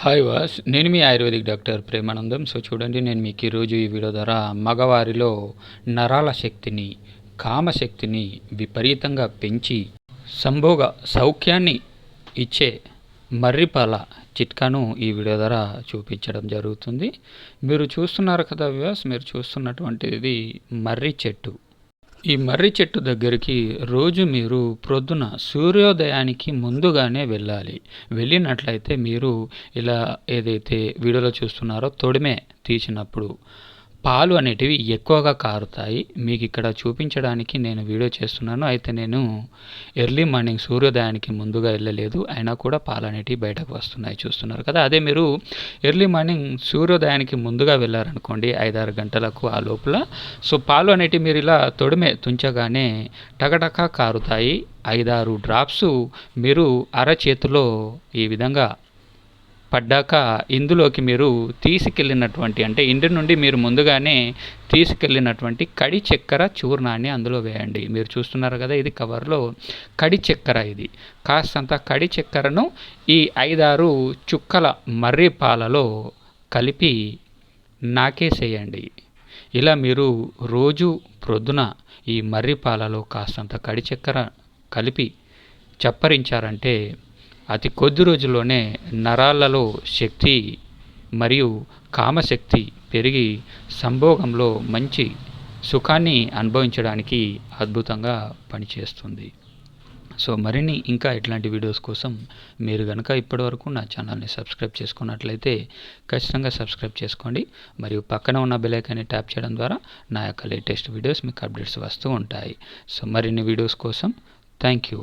Hi వాస్ నేను మీ ఆయుర్వేదిక్ డాక్టర్ ప్రేమానందం. సో చూడండి నేను మీకు ఈరోజు ఈ వీడియో ద్వారా మగవారిలో నరాల శక్తిని కామశక్తిని విపరీతంగా పెంచి సంభోగ సౌఖ్యాన్ని ఇచ్చే మర్రిపాల చిట్కాను ఈ వీడియో ద్వారా చూపించడం జరుగుతుంది. మీరు చూస్తున్నారు కదా వ్యూస్ మీరు చూస్తున్నటువంటిది మర్రి చెట్టు. ఈ మర్రి చెట్టు దగ్గరికి రోజు మీరు ప్రొద్దున సూర్యోదయానికి ముందుగానే వెళ్ళాలి. వెళ్ళినట్లయితే మీరు ఇలా ఏదైతే వీడియోలో చూస్తున్నారో తొడిమే తీసినప్పుడు. పాలు అనేటివి ఎక్కువగా కారుతాయి. మీకు ఇక్కడ చూపించడానికి నేను వీడియో చేస్తున్నాను. అయితే నేను ఎర్లీ మార్నింగ్ సూర్యోదయానికి ముందుగా వెళ్ళలేదు. అయినా కూడా పాలు అనేటివి బయటకు వస్తున్నాయి చూస్తున్నారు కదా. అదే మీరు ఎర్లీ మార్నింగ్ సూర్యోదయానికి ముందుగా వెళ్ళారనుకోండి ఐదారు గంటలకు ఆ లోపల. సో పాలు అనేటివి మీరు ఇలా తొడిమే తుంచగానే టకటక కారుతాయి. ఐదారు డ్రాప్స్ మీరు అరచేతిలో ఈ విధంగా పడ్డాక ఇందులోకి మీరు తీసుకెళ్ళినటువంటి అంటే ఇంటి నుండి మీరు ముందుగానే తీసుకెళ్ళినటువంటి కడి చక్కెర చూర్ణాన్ని అందులో వేయండి. మీరు చూస్తున్నారు కదా ఇది కవర్లో కడి చక్కెర ఇది. కాస్తంత కడి చక్కెరను ఈ ఐదారు చుక్కల మర్రి పాలలో కలిపి నాకేసేయండి. ఇలా మీరు రోజు ప్రొద్దున ఈ మర్రి పాలలో కాస్తంత కడి చక్కెర కలిపి చప్పరించారంటే అతి కొద్ది రోజుల్లోనే నరాలలో శక్తి మరియు కామశక్తి పెరిగి సంభోగంలో మంచి సుఖాన్ని అనుభవించడానికి అద్భుతంగా పనిచేస్తుంది. సో మరిన్ని ఇంకా ఇట్లాంటి వీడియోస్ కోసం మీరు కనుక ఇప్పటివరకు నా ఛానల్ని సబ్స్క్రైబ్ చేసుకున్నట్లయితే ఖచ్చితంగా సబ్స్క్రైబ్ చేసుకోండి. మరియు పక్కన ఉన్న బెలైకాన్ని ట్యాప్ చేయడం ద్వారా నా యొక్క లేటెస్ట్ వీడియోస్ మీకు అప్డేట్స్ వస్తూ ఉంటాయి. సో మరిన్ని వీడియోస్ కోసం థ్యాంక్ యూ